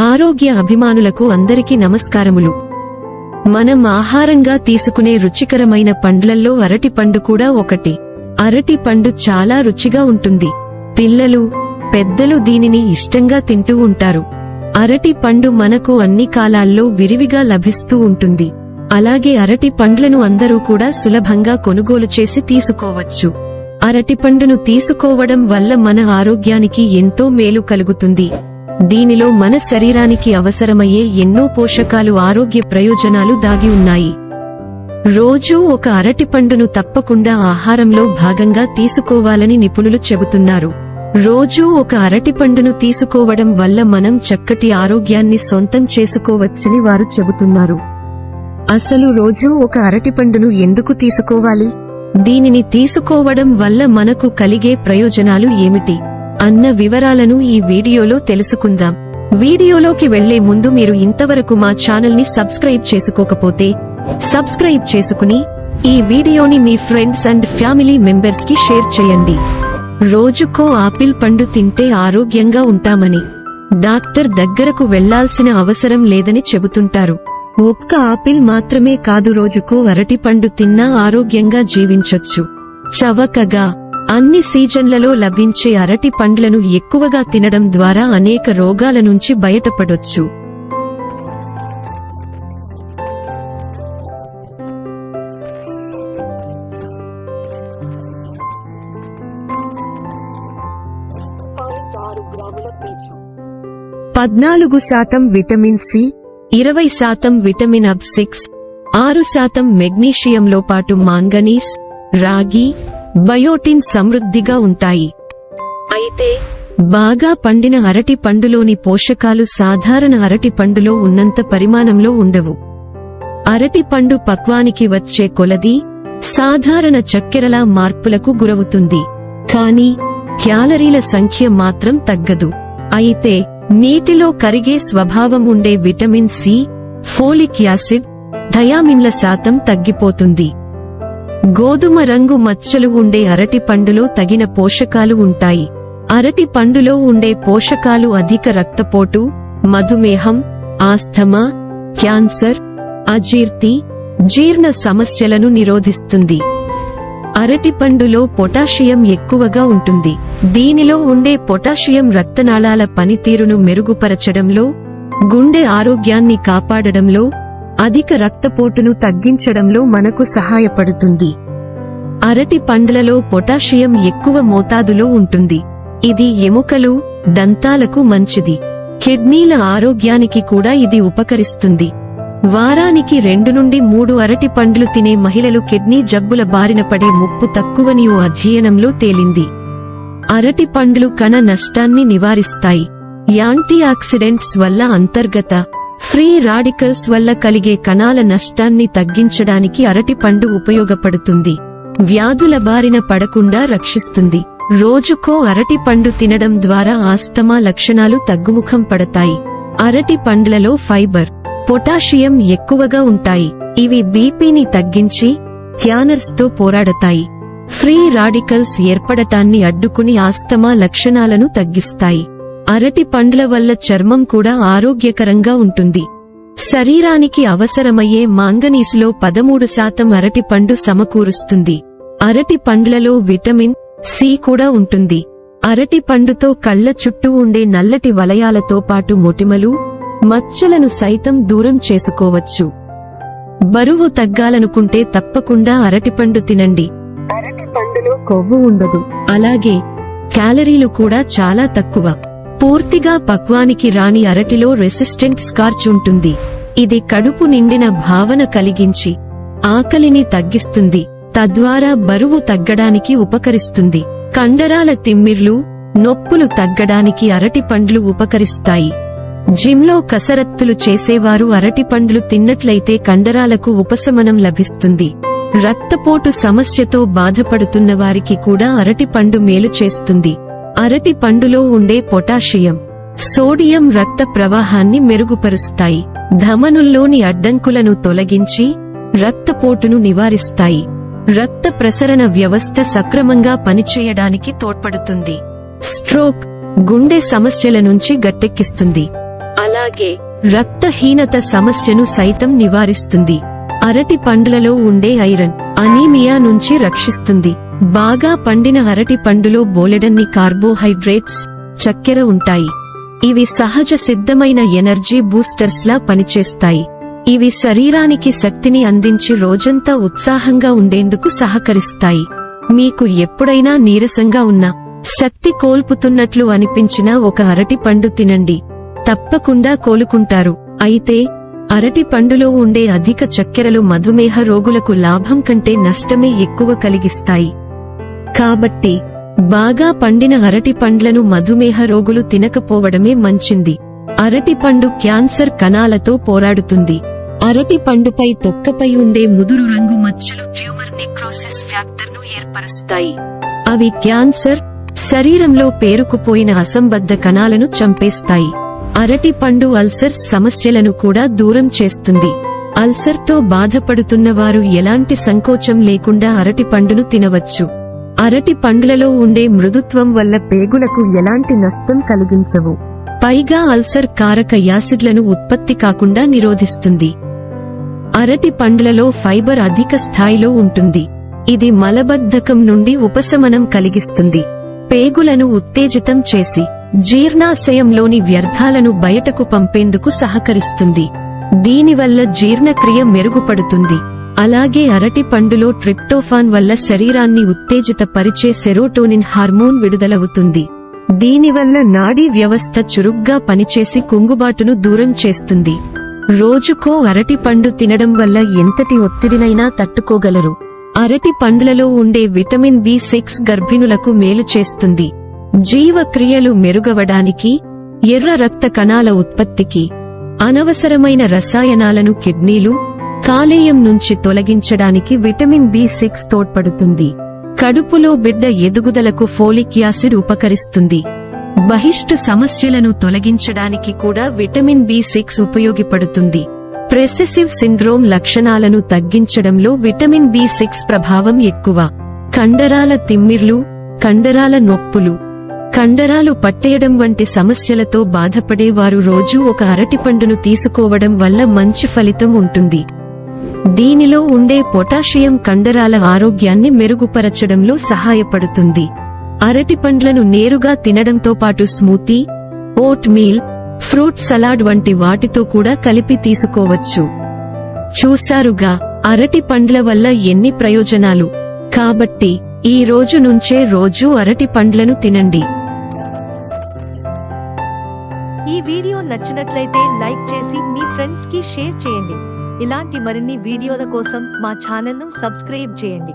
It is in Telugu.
ఆరోగ్య అభిమానులకు అందరికీ నమస్కారములు. మనం ఆహారంగా తీసుకునే రుచికరమైన పండ్లల్లో అరటి పండు కూడా ఒకటి. అరటి పండు చాలా రుచిగా ఉంటుంది. పిల్లలు పెద్దలు దీనిని ఇష్టంగా తింటూ ఉంటారు. అరటి పండు మనకు అన్ని కాలాల్లో విరివిగా లభిస్తూ ఉంటుంది. అలాగే అరటి పండ్లను అందరూ కూడా సులభంగా కొనుగోలు చేసి తీసుకోవచ్చు. అరటి పండును తీసుకోవడం వల్ల మన ఆరోగ్యానికి ఎంతో మేలు కలుగుతుంది. దీనిలో మన శరీరానికి అవసరమయ్యే ఎన్నో పోషకాలు ఆరోగ్య ప్రయోజనాలు దాగి ఉన్నాయి. రోజూ ఒక అరటిపండును తప్పకుండా ఆహారంలో భాగంగా తీసుకోవాలని నిపుణులు చెబుతున్నారు. రోజూ ఒక అరటిపండును తీసుకోవడం వల్ల మనం చక్కటి ఆరోగ్యాన్ని సొంతం చేసుకోవచ్చని వారు చెబుతున్నారు. అసలు రోజూ ఒక అరటిపండును ఎందుకు తీసుకోవాలి? దీనిని తీసుకోవడం వల్ల మనకు కలిగే ప్రయోజనాలు ఏమిటి? అన్న వివరాలను ఈ వీడియోలో తెలుసుకుందాం. వీడియోలోకి వెళ్ళే ముందు మీరు ఇంతవరకు మా ఛానల్ని సబ్స్క్రైబ్ చేసుకోకపోతే సబ్స్క్రైబ్ చేసుకుని ఈ వీడియోని మీ ఫ్రెండ్స్ అండ్ ఫ్యామిలీ మెంబర్స్కి షేర్ చేయండి. రోజుకో ఆపిల్ పండు తింటే ఆరోగ్యంగా ఉంటామని డాక్టర్ దగ్గరకు వెళ్ళాల్సిన అవసరం లేదని చెబుతుంటారు. ఒక్క ఆపిల్ మాత్రమే కాదు రోజుకో అరటి పండు తిన్నా ఆరోగ్యంగా జీవించొచ్చు. చవకగా అన్ని సీజన్లలో లభించే అరటి పండ్లను ఎక్కువగా తినడం ద్వారా అనేక రోగాల నుంచి బయటపడొచ్చు. పద్నాలుగు శాతం విటమిన్ సి ఇరవై శాతం విటమిన్ అబ్ సిక్స్ ఆరు శాతం మెగ్నీషియంలో పాటు మాంగనీస్ రాగి బయోటిన్ సమృద్ధిగా ఉంటాయి. అయితే బాగా పండిన అరటి పండులోని పోషకాలు సాధారణ అరటి పండులో ఉన్నంత పరిమాణంలో ఉండవు. అరటి పండు పక్వానికి వచ్చే కొలది సాధారణ చక్కెరలా మార్పులకు గురవుతుంది. కానీ క్యాలరీల సంఖ్య మాత్రం తగ్గదు. అయితే నీటిలో కరిగే స్వభావం ఉండే విటమిన్ సి ఫోలిక్ యాసిడ్ థయామిన్ల శాతం తగ్గిపోతుంది. గోధుమ రంగు మచ్చలు ఉండే అరటి పండులో తగిన పోషకాలు ఉంటాయి. అరటి పండులో ఉండే పోషకాలు అధిక రక్తపోటు మధుమేహం ఆస్థమా క్యాన్సర్ అజీర్తి జీర్ణ సమస్యలను నిరోధిస్తుంది. అరటిపండులో పొటాషియం ఎక్కువగా ఉంటుంది. దీనిలో ఉండే పొటాషియం రక్తనాళాల పనితీరును మెరుగుపరచడంలో గుండె ఆరోగ్యాన్ని కాపాడడంలో అధిక రక్తపోటును తగ్గించడంలో మనకు సహాయపడుతుంది. అరటి పండ్లలో పొటాషియం ఎక్కువ మోతాదులో ఉంటుంది. ఇది ఎముకలు దంతాలకు మంచిది. కిడ్నీల ఆరోగ్యానికి కూడా ఇది ఉపకరిస్తుంది. వారానికి రెండు నుండి మూడు అరటి పండ్లు తినే మహిళలు కిడ్నీ జబ్బుల బారిన పడే ముప్పు తక్కువని ఓ అధ్యయనంలో తేలింది. అరటి పండ్లు కణ నష్టాన్ని నివారిస్తాయి. యాంటీ ఆక్సిడెంట్స్ వల్ల అంతర్గత ఫ్రీ రాడికల్స్ వల్ల కలిగే కణాల నష్టాన్ని తగ్గించడానికి అరటి పండు ఉపయోగపడుతుంది. వ్యాధుల బారిన పడకుండా రక్షిస్తుంది. రోజుకో అరటి పండు తినడం ద్వారా ఆస్తమా లక్షణాలు తగ్గుముఖం పడతాయి. అరటి పండ్లలో ఫైబర్ పొటాషియం ఎక్కువగా ఉంటాయి. ఇవి బీపీని తగ్గించి క్యానర్స్తో పోరాడతాయి. ఫ్రీ రాడికల్స్ ఏర్పడటాన్ని అడ్డుకుని ఆస్తమా లక్షణాలను తగ్గిస్తాయి. అరటి పండ్ల వల్ల చర్మం కూడా ఆరోగ్యకరంగా ఉంటుంది. శరీరానికి అవసరమయ్యే మాంగనీసులో పదమూడు శాతం అరటి పండు సమకూరుస్తుంది. అరటి పండ్లలో విటమిన్ సి కూడా ఉంటుంది. అరటి పండుతో కళ్ళ చుట్టూ ఉండే నల్లటి వలయాలతో పాటు మొటిమలు మచ్చలను సైతం దూరం చేసుకోవచ్చు. బరువు తగ్గాలనుకుంటే తప్పకుండా అరటిపండు తినండి. అరటి పండులో కొవ్వు ఉండదు. అలాగే క్యాలరీలు కూడా చాలా తక్కువ. పూర్తిగా పక్వానికి రాని అరటిలో రెసిస్టెంట్ స్కార్చ్ ఉంటుంది. ఇది కడుపు నిండిన భావన కలిగించి ఆకలిని తగ్గిస్తుంది. తద్వారా బరువు తగ్గడానికి ఉపకరిస్తుంది. కండరాల తిమ్మిర్లు నొప్పులు తగ్గడానికి అరటి పండ్లు ఉపకరిస్తాయి. జిమ్లో కసరత్తులు చేసేవారు అరటి పండ్లు తిన్నట్లయితే కండరాలకు ఉపశమనం లభిస్తుంది. రక్తపోటు సమస్యతో బాధపడుతున్న వారికి కూడా అరటి పండు మేలు చేస్తుంది. అరటి పండులో ఉండే పొటాషియం సోడియం రక్త ప్రవాహాన్ని మెరుగుపరుస్తాయి. ధమనుల్లోని అడ్డంకులను తొలగించి రక్తపోటును నివారిస్తాయి. రక్త ప్రసరణ వ్యవస్థ సక్రమంగా పనిచేయడానికి తోడ్పడుతుంది. స్ట్రోక్ గుండె సమస్యల నుంచి గట్టెక్కిస్తుంది. అలాగే రక్తహీనత సమస్యను సైతం నివారిస్తుంది. అరటి పండ్లలో ఉండే ఐరన్ అనీమియా నుంచి రక్షిస్తుంది. బాగా పండిన అరటి పండులో బోలెడన్ని కార్బోహైడ్రేట్స్ చక్కెర ఉంటాయి. ఇవి సహజ సిద్ధమైన ఎనర్జీ బూస్టర్స్లా పనిచేస్తాయి. ఇవి శరీరానికి శక్తిని అందించి రోజంతా ఉత్సాహంగా ఉండేందుకు సహకరిస్తాయి. మీకు ఎప్పుడైనా నీరసంగా ఉన్నా శక్తి కోల్పుతున్నట్లు అనిపించిన ఒక అరటి పండు తినండి. తప్పకుండా కోలుకుంటారు. అయితే అరటి పండులో ఉండే అధిక చక్కెరలు మధుమేహ రోగులకు లాభం కంటే నష్టమే ఎక్కువ కలిగిస్తాయి. కాబట్టి బాగా పండిన అరటి పండ్లను మధుమేహ రోగులు తినకపోవడమే మంచింది. అరటి పండు క్యాన్సర్ కణాలతో పోరాడుతుంది. అరటి పండుపై తొక్కపై ఉండే ముదురు రంగు మచ్చలు ట్యూమర్ నెక్రోసిస్ ఫ్యాక్టర్ను ఏర్పరుస్తాయి. అవి క్యాన్సర్ శరీరంలో పేరుకుపోయిన అసంబద్ధ కణాలను చంపేస్తాయి. అరటి పండు అల్సర్ సమస్యలను కూడా దూరం చేస్తుంది. అల్సర్తో బాధపడుతున్న వారు ఎలాంటి సంకోచం లేకుండా అరటి పండును తినవచ్చు. అరటి పండ్లలో ఉండే మృదుత్వం వల్ల పేగులకు ఎలాంటి నష్టం కలిగించవు. పైగా అల్సర్ కారక యాసిడ్లను ఉత్పత్తి కాకుండా నిరోధిస్తుంది. అరటి పండ్లలో ఫైబర్ అధిక స్థాయిలో ఉంటుంది. ఇది మలబద్ధకం నుండి ఉపశమనం కలిగిస్తుంది. పేగులను ఉత్తేజితం చేసి జీర్ణాశయంలోని వ్యర్థాలను బయటకు పంపేందుకు సహకరిస్తుంది. దీనివల్ల జీర్ణక్రియ మెరుగుపడుతుంది. అలాగే అరటి పండులో ట్రిప్టోఫాన్ వల్ల శరీరాన్ని ఉత్తేజితపరిచే సెరోటోనిన్ హార్మోన్ విడుదలవుతుంది. దీనివల్ల నాడీ వ్యవస్థ చురుగ్గా పనిచేసి కుంగుబాటును దూరం చేస్తుంది. రోజుకో అరటి పండు తినడం వల్ల ఎంతటి ఒత్తిడినైనా తట్టుకోగలరు. అరటి పండ్లలో ఉండే విటమిన్ బి సిక్స్ గర్భిణులకు మేలు చేస్తుంది. జీవక్రియలు మెరుగవడానికి ఎర్ర రక్త కణాల ఉత్పత్తికి అనవసరమైన రసాయనాలను కిడ్నీలు కాలేయం నుంచి తొలగించడానికి విటమిన్ బి సిక్స్ తోడ్పడుతుంది. కడుపులో బిడ్డ ఎదుగుదలకు ఫోలిక్ యాసిడ్ ఉపకరిస్తుంది. బహిష్టు సమస్యలను తొలగించడానికి కూడా విటమిన్ బి సిక్స్ ఉపయోగపడుతుంది. ప్రెసెసివ్ సిండ్రోమ్ లక్షణాలను తగ్గించడంలో విటమిన్ బి సిక్స్ ప్రభావం ఎక్కువ. కండరాల తిమ్మిర్లు కండరాల నొప్పులు కండరాలు పట్టేయడం వంటి సమస్యలతో బాధపడేవారు రోజూ ఒక అరటిపండును తీసుకోవడం వల్ల మంచి ఫలితం ఉంటుంది. దీనిలో ఉండే పొటాషియం కండరాల ఆరోగ్యాన్ని మెరుగుపరచడంలో సహాయపడుతుంది. అరటిపండ్లను నేరుగా తినడంతో పాటు smoothie oatmeal fruit salad వంటి వాటితో కూడా కలిపి తీసుకోవచ్చు. చూశారుగా అరటి పండ్ల వల్ల ఎన్ని ప్రయోజనాలు? కాబట్టి ఈ రోజు నుంచే రోజూ అరటి పండ్లను తినండి. ఈ వీడియో నచ్చినట్లయితే లైక్ చేసి మీ ఫ్రెండ్స్కి షేర్ చేయండి. ఇలాంటి మరిన్ని వీడియోల కోసం మా ఛానల్ను సబ్స్క్రైబ్ చేయండి.